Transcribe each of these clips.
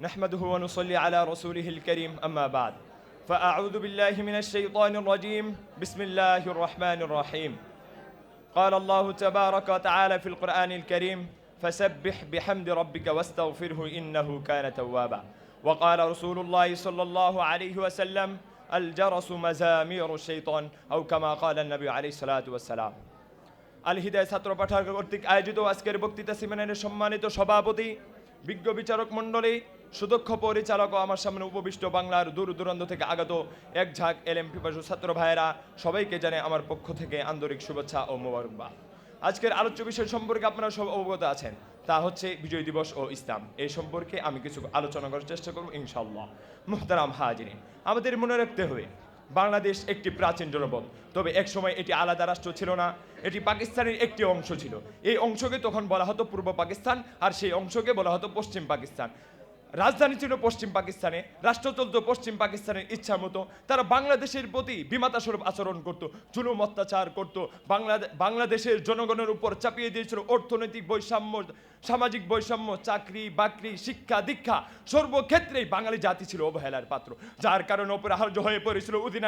نحمده ونصلي على رسوله الكريم أما بعد فأعوذ بالله من الشيطان الرجيم بسم الله الرحمن الرحيم قال الله تبارك وتعالى في القرآن الكريم فسبح بحمد ربك واستغفره إنه كان توابا وقال رسول الله صلى الله عليه وسلم الجرس مزامير الشيطان أو كما قال النبي عليه الصلاة والسلام আল হিদায় ছাত্র পাঠাগার কর্তৃক আয়োজিত আজকের বক্তৃতা সেমিনারের সম্মানিত সভাপতি বিজ্ঞ বিচারক মণ্ডলী সুদক্ষ পরিচালক আমার সামনে উপবিষ্ট বাংলার দূর দূরান্ত থেকে আগত এক ঝাঁক এলএম পিপাসু ছাত্র ভাইয়েরা, সবাইকে জানে আমার পক্ষ থেকে আন্তরিক শুভেচ্ছা ও মোবারকবাদ। আজকের আলোচ্য বিষয় সম্পর্কে আপনারা সব অবগত আছেন, তা হচ্ছে বিজয় দিবস ও ইসলাম। এই সম্পর্কে আমি কিছু আলোচনা করার চেষ্টা করব ইনশাল্লাহ মুহতারাম হাজিরিন, আমাদের মনে রাখতে হবে, বাংলাদেশ একটি প্রাচীন জনপদ। তবে এক সময় এটি আলাদা রাষ্ট্র ছিল না, এটি পাকিস্তানের একটি অংশ ছিল। এই অংশকে তখন বলা হতো পূর্ব পাকিস্তান, আর সেই অংশকে বলা হতো পশ্চিম পাকিস্তান। রাজধানী ছিল পশ্চিম পাকিস্তানে রাষ্ট্র চলত পশ্চিম পাকিস্তানের ইচ্ছা মতো। তারা বাংলাদেশের প্রতি বিমাতা স্বরূপ আচরণ করত, জুলুম অত্যাচার করত। বাংলাদেশ বাংলাদেশের জনগণের উপর চাপিয়ে দিয়েছিল অর্থনৈতিক বৈষম্য, সামাজিক বৈষম্য, চাকরি, বাকরি, শিক্ষা, দীক্ষা। সর্বক্ষেত্রেই বাঙালি জাতি ছিল অবহেলার পাত্র। যার কারণে অপরাহার্য হয়ে পড়েছিল, উদিন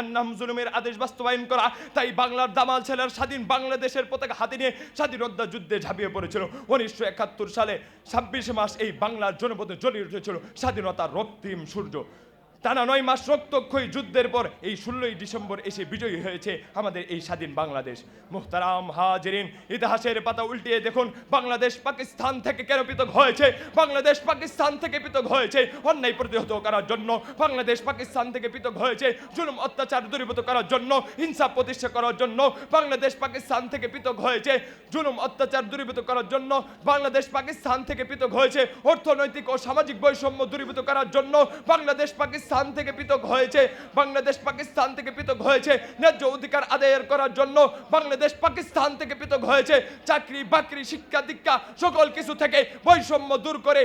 আন্নাহুম জুলুমের আদেশ বাস্তবায়ন করা। তাই বাংলার দামাল ছেলের স্বাধীন বাংলাদেশের পতাকা হাতে নিয়ে স্বাধীনতা যুদ্ধে ঝাঁপিয়ে পড়েছিল। উনিশশো একাত্তর সালে ছাব্বিশে মাস এই বাংলার জনপদে জ্বলিয়ে উঠেছিল স্বাধীনতার রক্তিম সূর্য। টানা নয় মাস রক্তক্ষয়ী যুদ্ধের পর এই ষোলোই ডিসেম্বর এসে বিজয়ী হয়েছে আমাদের এই স্বাধীন বাংলাদেশ। মুহতারাম হাজরিন, ইতিহাসের পাতা উল্টিয়ে দেখুন, বাংলাদেশ পাকিস্তান থেকে কেন পৃথক হয়েছে? বাংলাদেশ পাকিস্তান থেকে পৃথক হয়েছে অন্যায় প্রতিহত করার জন্য। বাংলাদেশ পাকিস্তান থেকে পৃথক হয়েছে জুলুম, অত্যাচার দূরীভূত করার জন্য, হিংসা প্রতিষ্ঠা করার জন্য। বাংলাদেশ পাকিস্তান থেকে পৃথক হয়েছে জুলুম, অত্যাচার দূরীভূত করার জন্য। বাংলাদেশ পাকিস্তান থেকে পৃথক হয়েছে অর্থনৈতিক ও সামাজিক বৈষম্য দূরীভূত করার জন্য। বাংলাদেশ পাকিস্তান থেকে পৃথক হয়েছে, বাংলাদেশ পাকিস্তান থেকে পৃথক হয়েছে। ন্যায্য অধিকার আদায়ের করার জন্য বাংলাদেশ পাকিস্তান থেকে পৃথক হয়েছে। চাকরি, বাকরি, শিক্ষা, দীক্ষা সকল কিছু থেকে বৈষম্য দূর করে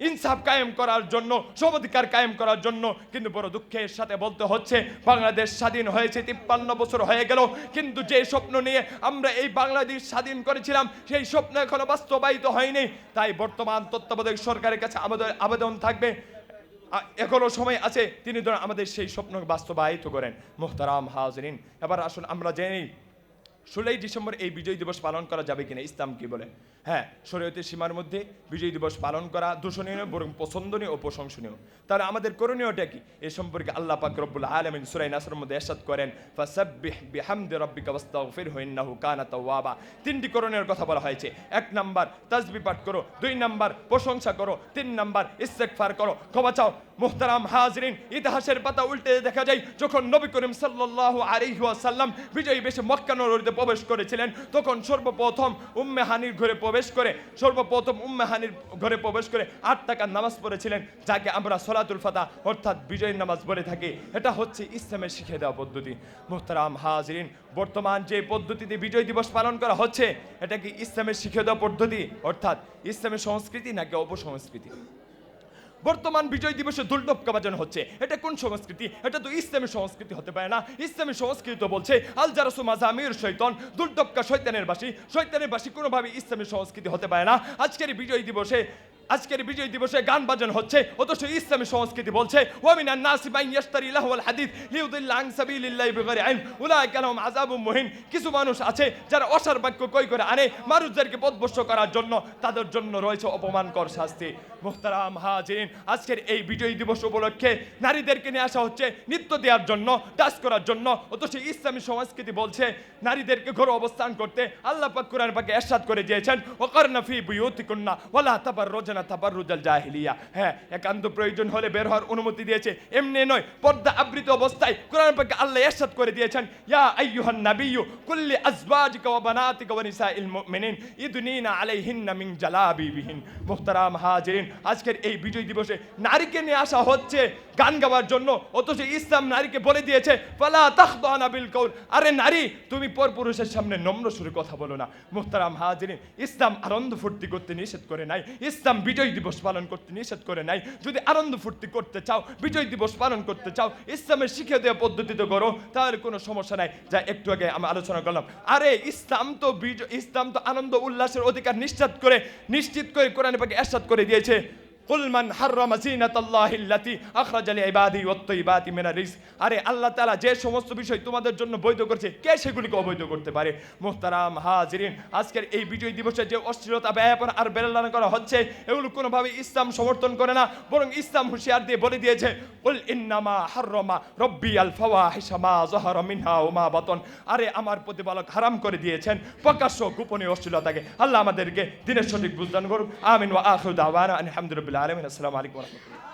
ইনসাফ কায়েম করার জন্য সমাধিকার কায়েম করার জন্য। কিন্তু বড় দুঃখের সাথে বলতে হচ্ছে, বাংলাদেশ স্বাধীন হয়েছে তিপ্পান্ন বছর হয়ে গেল। কিন্তু যে স্বপ্ন নিয়ে আমরা এই বাংলাদেশ স্বাধীন করেছিলাম, সেই স্বপ্ন এখনও বাস্তবায়িত হয়নি। তাই বর্তমান তত্ত্বাবধায়ক সরকারের কাছে আমাদের আবেদন থাকবে আ- এখনও সময় আছে। তিনি আমাদের সেই স্বপ্ন বাস্তবায়িত করেন। মোহতারাম হাজরিন। এবার আসুন, আমরা জেনে ষোলোই ডিসেম্বর এই বিজয় দিবস পালন করা যাবে কিনা? ইসলাম কি বলে? হ্যাঁ শরীয়তের সীমার মধ্যে বিজয় দিবস পালন করা দূষণীয় বরং পছন্দনীয় ও প্রশংসনীয়। তাহলে আমাদের করণীয়টা কি? এ সম্পর্কে আল্লাহ পাক রব্বুল আলামিন সূরা নাসর মধ্যে ইরশাদ করেন, ফাসাব্বিহ তিনটি করণীয় কথা বলা হয়েছে। এক নাম্বার তাসবিহ পাঠ করো। দুই নাম্বার, প্রশংসা করো। তিন নাম্বার, ইস্তেগফার করো। ক্ষমা চাও। মুহতারাম হাজরিন, ইতিহাসের পাতা উল্টে দেখা যায়, যখন নবী করিম সাল্লাল্লাহু আলাইহি ওয়াসাল্লাম বিজয়ী বেশে মক্কা নগরীতে প্রবেশ করেছিলেন, তখন সর্বপ্রথম উম্মে হানির ঘরে প্রবেশ করে, সর্বপ্রথম উম্মে হানির ঘরে প্রবেশ করে আট টাকার নামাজ পড়েছিলেন, যাকে আমরা সলাতুল ফাতা অর্থাৎ বিজয়ের নামাজ বলে থাকি। এটা হচ্ছে ইসলামের শিখে দেওয়া পদ্ধতি। মুহতারাম হাজরিন, বর্তমান যে পদ্ধতিতে বিজয় দিবস পালন করা হচ্ছে, এটা কি ইসলামের শিখে দেওয়া পদ্ধতি? অর্থাৎ ইসলামের সংস্কৃতি নাকি অপসংস্কৃতি? বর্তমান বিজয় দিবসে দুর্লভকা বাজানো হচ্ছে। এটা কোন সংস্কৃতি? এটা তো ইসলামী সংস্কৃতি হতে পারে না। ইসলামী সংস্কৃতি তো বলছে, আল জারাসু মাজামির শৈতন দুর্লভকা শৈতানের বাসী। শৈতানের বাসী কোনোভাবে ইসলামী সংস্কৃতি হতে পারে না। আজকের বিজয় দিবসে আজকের বিজয় দিবসে গান বাজানো হচ্ছে। অথচ ইসলামী সংস্কৃতি বলছে, ওয়ামিনান নাসি মাই ইয়াশতারি লাহওয়াল হাদিস, লিউদিল্লা সাবিলিল্লাহি বিগৈরি ইলম উলাইকা লাহুম আযাবুম মুহিন। কিছু মানুষ আছে যারা অসার বাক্য কই করে আনে মানুষদেরকে পদভস্ত করার জন্য। তাদের জন্য রয়েছে অপমানকর শাস্তি। মুহতারাম হাজিরিন, আজকের এই বিজয় দিবস উপলক্ষে নারীদেরকে নিয়ে আসা হচ্ছে নৃত্য দেওয়ার জন্য, ডান্স করার জন্য। অথচ ইসলামী সংস্কৃতি বলছে, নারীদেরকে ঘর অবস্থান করতে আল্লাহ পাক কোরআন পাকে এরশাদ করে দিয়েছেন। ওয়াকারনা ফি বুয়ুতিকুন্না ওয়ালা তাবাররুজনা জাহিলিয়া। হ্যাঁ একান্ত প্রয়োজন হলে বের হওয়ার অনুমতি দিয়েছে। এমনি নয়, পর্দা আবৃত অবস্থায় কোরআন পাকে আল্লাহ এরশাদ করে দিয়েছেন, ইয়া আইয়ুহান কুল্লি মুমিনিন মিন জালাবিবিহিন। মুহতারাম হাজিরিন, আজকের এই বিজয় দিবসে নারীকে নিয়ে আসা হচ্ছে গান গাওয়ার জন্য, অথচ ইসলাম নারীকে বলে দিয়েছে, ফালা তাখদানা বিল আরে নারী, তুমি পরপুরুষের সামনে নম্র সুরে কথা বলো না। মুহতারাম হাজিরিন, ইসলাম আনন্দ ফুর্তি করতে নিষেধ করে নাই। ইসলাম বিজয় দিবস পালন করতে নিষেধ করে নাই। যদি আনন্দ ফুর্তি করতে চাও, বিজয় দিবস পালন করতে চাও, ইসলামের শিক্ষা দেওয়া পদ্ধতিতে করো তাহলে কোনো সমস্যা নাই। যা একটু আগে আমি আলোচনা করলাম। আরে, ইসলাম তো বিজয় ইসলাম তো আনন্দ, উল্লাসের অধিকার নিশ্চিত করে নিশ্চিত করে কোরআন পাকে এরশাদ করে দিয়েছে। কুল মান আল্লাতী আরে আল্লাহ তাআলা যে সমস্ত বিষয় তোমাদের জন্য বৈধ কে সেগুলিকে অবৈধ করতে পারে? হাজিরিন, আজকের এই বিজয় দিবসে যে আর করা হচ্ছে, এগুলো কোনোভাবে ইসলাম সমর্থন করে না, বরং ইসলাম হুঁশিয়ার দিয়ে বলে দিয়েছে ইন্নামা রব্বি আল যাহারা মিনহা বাতন। আরে আমার প্রতিপালক হারাম করে দিয়েছেন, প্রকাশ্য গোপনীয় অশ্লীলতাকে। আল্লাহ আমাদেরকে দিনের সঠিক বুঝদান করুন আমিন ওয়া আখিরু দাওয়ানা আলহামদুলিল্লাহ আলামিন আসসালামু আলাইকুম ওয়া রাহমাতুল্লাহ